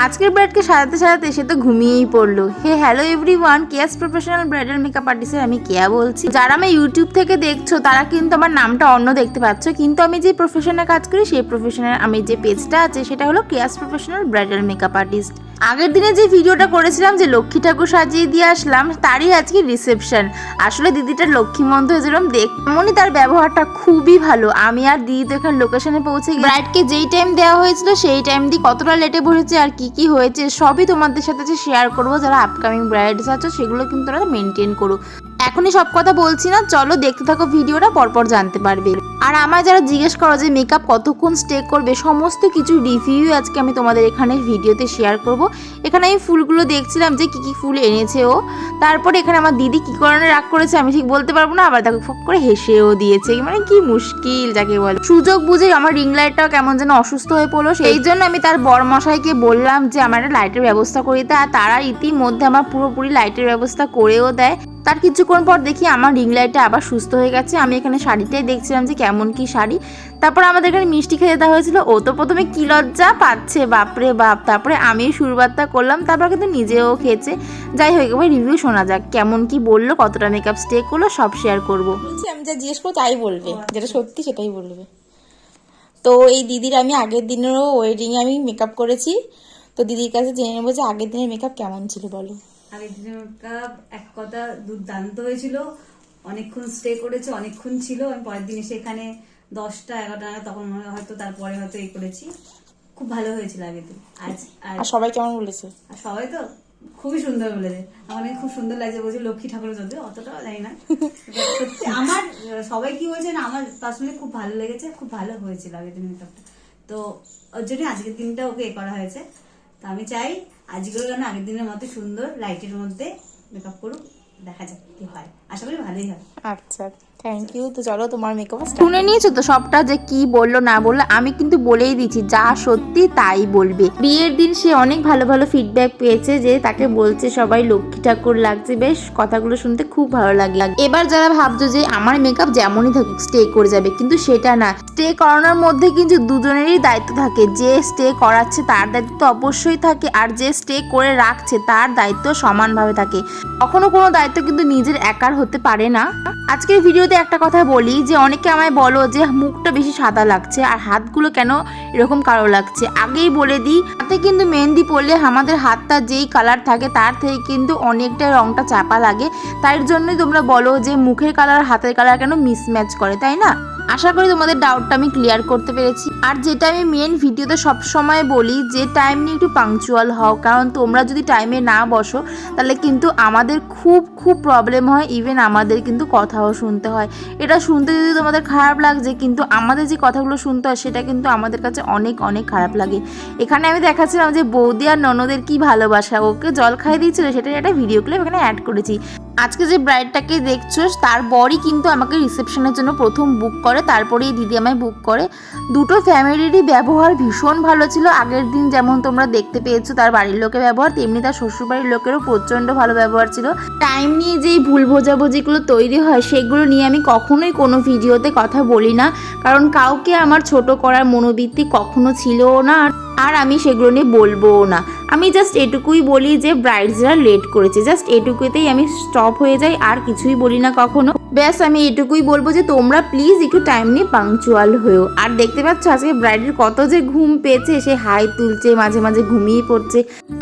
আজকের ব্রাইডকে সাজাতে সাজাতে সে তো ঘুমিয়েই পড়ল। Hey hello every one Keya's professional bridal makeup আর্টিস্টের আমি কেয়া বলছি। যারা আমি ইউটিউব থেকে দেখছ, তারা কিন্তু আমার নামটা অন্য দেখতে পাচ্ছ, কিন্তু আমি যে প্রফেশনে কাজ করি, সেই প্রফেশনের আমি যে পেজটা আছে, সেটা হলো কেয়াস প্রফেশনাল ব্রাইডাল মেকআপ আর্টিস্ট আগের দিনে যে ভিডিওটা করেছিলাম যে লক্ষ্মী ঠাকুর সাজিয়ে দিয়ে আসলাম, তারই আজকে রিসেপশন আসলে দিদিটার লক্ষ্মীমন্ত হয়েছিলাম, দেখ এমনই তার ব্যবহারটা খুবই ভালো। আমি আর দিদি তো এখানে লোকেশনে পৌঁছে গেছি ব্রাইডকে যেই টাইম দেওয়া হয়েছিল, সেই টাইম দিয়ে কতটা লেটে বসেছে আর কি কি হয়েছে, সবই তোমাদের সাথে শেয়ার করব। যারা আপকামিং ব্রাইডস আছো, সেগুলো কিন্তু তোমরা মেনটেন করো। এখনই সব কথা বলছি না, চলো দেখতে থাকো ভিডিওটা, পরপর জানতে পারবে। আর আমার যারা জিজ্ঞেস করো যে মেকআপ কতক্ষণ স্টে করবে, সমস্ত কিছু রিভিউ আজকে আমি তোমাদের এখানে ভিডিওতে শেয়ার করব। এখানে আমি ফুলগুলো দেখছিলাম যে কি কি ফুল এনেছে ও। তারপরে এখানে আমার দিদি কি কারণে রাগ করেছে আমি ঠিক বলতে পারব না, আবার তাকে ফক করে হেসেও দিয়েছে। মানে কি মুশকিল যাকে বলে। সুযোগ বুঝে আমার রিং লাইটটাও কেমন যেন অসুস্থ হয়ে পড়ল। সেই জন্য আমি তার বড় মশাইকে বললাম যে, আমার একটা লাইটের ব্যবস্থা করে দিতে আর তারা ইতিমধ্যে আমার পুরোপুরি লাইটের ব্যবস্থা করেও দেয়। তার কিছুক্ষণ পর দেখি আমার রিং লাইটটা আবার সুস্থ হয়ে গেছে। আমি এখানে শাড়িটাই দেখছিলাম যে কেমন কি শাড়ি। তারপর আমাদের এখানে মিষ্টি খেয়ে দেওয়া হয়েছিল। ও তো প্রথমে কি লজ্জা পাচ্ছে, বাপরে বাপ। তারপরে আমি শুরুবাতটা করলাম, তারপর কিন্তু নিজেও খেয়েছে। যাই হোক, এবার রিভিউ শোনা যাক, কেমন কি বলল, কতটা মেকআপ স্টে করল, সব শেয়ার করব। আমি যা জিজ্ঞেস করব তাই বলবে, যেটা সত্যি সেটাই বলবে। তো এই দিদির আমি আগের দিনেরও ওয়েডিংয়ে আমি মেকআপ করেছি। তো দিদির কাছে জেনে নেব যে আগের দিনের মেকআপ কেমন ছিল, বলো। দিনের মেকআপ এক কথা দুর্দান্ত হয়েছিল। অনেকক্ষণ স্টে করেছে অনেকক্ষণ ছিল। আমি পরের দিন এসে এখানে দশটা এগারোটা নাগাদ তখন মনে হয় হয়তো তারপরে হয়তো এই করেছি। খুব ভালো হয়েছিল আগের দিন আজ আর আর সবাই কেমন বলেছে? আর সবাই তো খুবই সুন্দর বলেছে। আমার খুব সুন্দর লাগছে বলছে লক্ষ্মী ঠাকুরের যদি অতটাও জানি না। সত্যি আমার সবাই কি বলছে না আমার পার্সোনালি খুব ভালো লেগেছে খুব ভালো হয়েছিল আগের দিন মেকআপটা তো ওর জন্য আজকের দিনটা ওকে এ করা হয়েছে। তো আমি চাই আজকেও যেন আগের দিনের মতো সুন্দর লাইটের মধ্যে মেকআপ করুক, দেখা যাক কি হয়। আশা করি ভালোই হয়। আচ্ছা। থ্যাংক ইউ তো চলো, তোমার মেকআপ শুনে নিয়েছো তো সবটা যে কি বলল, না বলল? আমি কিন্তু বলেই দিচ্ছি, যা সত্যি তাই বলবে। বিয়ের দিন সে অনেক ভালো ভালো ফিডব্যাক পেয়েছে যে তাকে বলছে সবাই লক্ষ্মী ঠাকুর লাগছে। বেশ, কথাগুলো শুনতে খুব ভালো লাগে। এবার যারা ভাবছ যে আমার মেকআপ যেমনই থাকুক স্টে করে যাবে, কিন্তু সেটা না। স্টে করানোর মধ্যে কিন্তু দুজনেরই দায়িত্ব থাকে। যে স্টে করাচ্ছে তার দায়িত্ব তো অবশ্যই থাকে, আর যে স্টে করে রাখছে তার দায়িত্ব সমানভাবে থাকে। কখনো কোনো দায়িত্ব কিন্তু নিজের একার হতে পারে না। আজকের ভিডিওতে একটা কথা বলি যে অনেকে আমায় বলো যে মুখটা বেশি সাদা লাগছে আর হাতগুলো কেন এরকম কালো লাগছে, আগেই বলে দিই, হাতে কিন্তু মেহেন্দি পরলে আমাদের হাতটা যেই কালার থাকে তার থেকে কিন্তু অনেকটা রংটা চাপা লাগে। তাই জন্যই তোমরা বলো যে মুখের কালার হাতের কালার কেন মিসম্যাচ করে, তাই না? আশা করি তোমাদের ডাউটটা আমি ক্লিয়ার করতে পেরেছি। আর যেটা আমি মেন ভিডিওতে সব সময় বলি, যে টাইম নিয়ে একটু পাংচুয়াল হও, কারণ তোমরা যদি টাইমে না বসো, তাহলে কিন্তু আমাদের খুব খুব প্রবলেম হয় ইভেন আমাদের কিন্তু কথাও শুনতে হয়। এটা শুনতে যদি তোমাদের খারাপ লাগছে, কিন্তু আমাদের যে কথাগুলো শুনতে হয়, সেটা কিন্তু আমাদের কাছে অনেক অনেক খারাপ লাগে। এখানে আমি দেখাচ্ছিলাম যে বৌদি আর ননদের কি ভালোবাসা, ওকে জল খাই দিয়েছিল, সেটা একটা ভিডিও ক্লিপ এখানে অ্যাড করেছি। আজকে যে ব্রাইডটাকে দেখছ, তার বরই কিন্তু আমাকে রিসেপশনের জন্য প্রথম বুক করে, তারপরেই দিদি আমায় বুক করে। দুটো ফ্যামিলিরই ব্যবহার ভীষণ ভালো ছিল। আগের দিন যেমন তোমরা দেখতে পেয়েছ, তার বাড়ির লোকের ব্যবহার, তেমনি তার শ্বশুরবাড়ির লোকেরও প্রচণ্ড ভালো ব্যবহার ছিল। টাইম নিয়ে যেই ভুল বোঝাবুঝিগুলো তৈরি হয়, সেগুলো নিয়ে আমি কখনোই কোনো ভিডিওতে কথা বলি না। কারণ কাউকে আমার ছোট করার মনোবৃত্তি কখনো ছিলও না। আর- আমি সেগুলো নিয়ে বলবোও না। আমি জাস্ট এটুকুই বলি যে ব্রাইডসরা লেট করেছে। জাস্ট এটুকুতেই আমি স্টপ হয়ে যাই, আর কিছুই বলি না কখনো। ব্যাস, আমি এটুকুই বলব যে তোমরা প্লিজ একটু টাইম নিয়ে পাংচুয়াল হয়েও। আর দেখতে পাচ্ছ আজকে ব্রাইডের কত যে ঘুম পেয়েছে, সে হাই তুলছে, মাঝে মাঝে ঘুমিয়ে পড়ছে।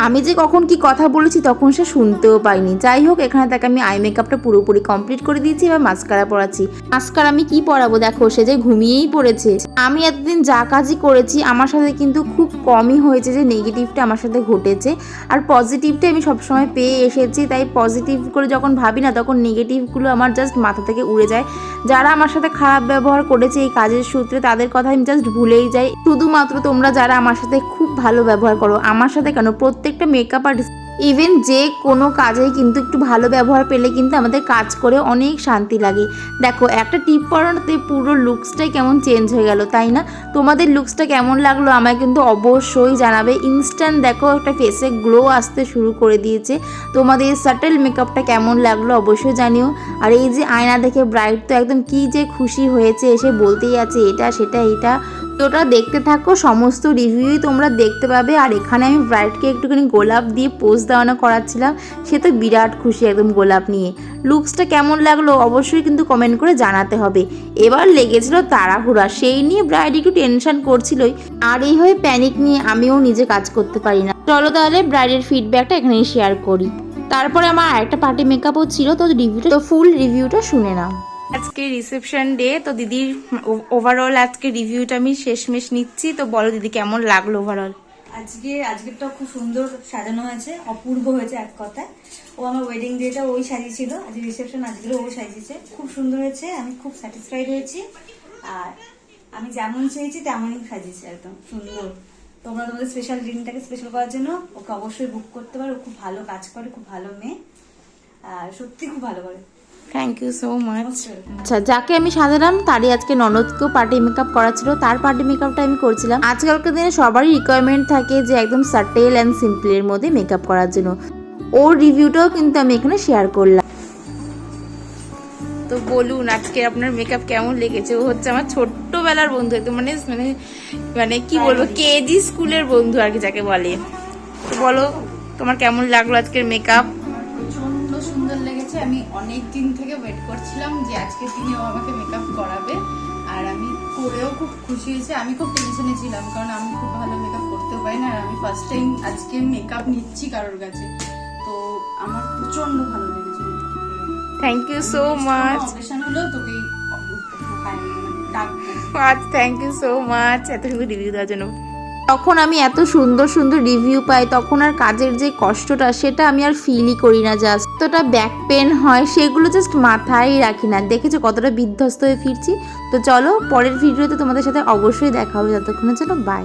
আমি যে কখন কি কথা বলেছি তখন সে শুনতেও পাইনি। যাই হোক, এখানে তাকে আমি আই মেকআপটা পুরোপুরি কমপ্লিট করে দিয়েছি, এবার মাস্কারা পরাচ্ছি। মাস্কারা আমি কি পরাবো? দেখো, সে যে ঘুমিয়েই পড়েছে। আমি এতদিন যা কাজই করেছি, আমার সাথে কিন্তু খুব কমই হয়েছে যে নেগেটিভটা আমার সাথে ঘটেছে। আর পজিটিভটা আমি সবসময় পেয়ে এসেছি, তাই পজিটিভ করে যখন ভাবি না, তখন নেগেটিভগুলো আমার জাস্ট মাথা থেকে উড়ে যায়। যারা আমার সাথে খারাপ ব্যবহার করেছে এই কাজের সূত্রে, তাদের কথা আমি জাস্ট ভুলেই যাই। শুধুমাত্র তোমরা যারা আমার সাথে খুব ভালো ব্যবহার করো, আমার সাথে কেন? প্রত্যেকটা মেকআপ আর্টিস্ট ইভেন যে কোনো কাজে কিন্তু একটু ভালো ব্যবহার পেলে কিন্তু আমাদের কাজ করে অনেক শান্তি লাগে। দেখো, একটা টিপ পরানোতে পুরো লুকসটাই কেমন চেঞ্জ হয়ে গেল, তাই না? তোমাদের লুকসটা কেমন লাগল আমায় কিন্তু অবশ্যই জানাবে। ইনস্ট্যান্ট দেখো, একটা ফেসে গ্লো আসতে শুরু করে দিয়েছে। তোমাদের সাটেল মেকআপটা কেমন লাগল অবশ্যই জানিও। আর এই যে আয়না দেখে ব্রাইট তো একদম কি যে খুশি হয়েছে, এসে বলতেই আছে, এটা সেটা, এটা। ওটা দেখতে থাকো, সমস্ত রিভিউই তোমরা দেখতে পাবে। আর এখানে আমি ব্রাইডকে একটুখানি গোলাপ দিয়ে পোজ দেওয়ানো করাচ্ছিলাম। সে তো বিরাট খুশি একদম গোলাপ নিয়ে। লুকসটা কেমন লাগল অবশ্যই কিন্তু কমেন্ট করে জানাতে হবে। এবার লেগেছিল তাড়াহুড়া। সেই নিয়ে ব্রাইড একটু টেনশন করছিলই। আর এই হয়ে প্যানিক নিয়ে আমিও নিজে কাজ করতে পারি না। চলো তাহলে ব্রাইডের ফিডব্যাকটা এখানেই শেয়ার করি। তারপরে আমার আরেকটা পার্টি মেকআপও ছিল, তো রিভিউটা তো ফুল রিভিউটা শুনে নাও। আজকে রিসেপশন ডে তো দিদির ওভারঅল আজকে রিভিউটা আমি শেষমেশ নিচ্ছি। তো বলো দিদি, কেমন লাগল ওভারঅল আজকে, আজকেরটা খুব সুন্দর সাজানো হয়েছে, অপূর্ব হয়েছে এক কথায়। ও আমার ওয়েডিং ডেটা ওই সাজিয়েছিল আজকে রিসেপশন আজকেও ও সাজিয়েছে। খুব সুন্দর হয়েছে, আমি খুব স্যাটিসফাইড হয়েছি। আর আমি যেমন চেয়েছি, তেমনই সাজিয়েছি একদম, সুন্দর। তোমরা তোমাদের স্পেশাল দিনটাকে স্পেশাল করার জন্য ওকে অবশ্যই বুক করতে পারো। খুব ভালো কাজ করে, খুব ভালো মেয়ে। আর সত্যি খুব ভালো করে। থ্যাংক ইউ সো মাচ আচ্ছা যাকে আমি সাজালাম তারই আজকে ননদকেও পার্টি মেকআপ করা ছিল তার পার্টি মেকআপটা আমি করছিলাম। আজকালকার দিনে সবারই রিকোয়ারমেন্ট থাকে যে একদম সাটেল অ্যান্ড সিম্পলের মধ্যে মেকআপ করার জন্য। ওর রিভিউটাও কিন্তু আমি এখানে শেয়ার করলাম। তো বলুন আজকে আপনার মেকআপ কেমন লেগেছে? ও হচ্ছে আমার ছোট্টবেলার বন্ধু একদম মানে মানে মানে কি বলব কেজি স্কুলের বন্ধু আর কি যাকে বলে। তো বলো তোমার কেমন লাগল আজকের মেকআপ আমি অনেক দিন থেকে ওয়েট করছিলাম যে আজকের দিনে ও আমাকে মেকআপ করাবে। আর আমি করেও খুব খুশি হয়েছে। আমি খুব টেনশনে ছিলাম কারণ আমি খুব ভালো মেকআপ করতে পারি না। আর আমি ফার্স্ট টাইম আজকে মেকআপ নিচ্ছি কারোর কাছে। তো আমার প্রচণ্ড ভালো লেগেছে thank you so much occasion হলেও তোকে আজ থ্যাংক ইউ সো মাচ এত সুন্দর রিভিউ দেওয়ার জন্য। তখন আমি এত সুন্দর সুন্দর রিভিউ পাই তখন আর কাজের যে কষ্টটা সেটা আমি আর ফিলই করি না জাস্ট কতটা ব্যাক পেন হয় সেগুলো জাস্ট মাথায় রাখি না। দেখেছ কতটা বিধ্বস্ত হয়ে ফিরছি? তো চলো পরের ভিডিওতে তোমাদের সাথে অবশ্যই দেখা হবে। যতক্ষণের জন্য বাই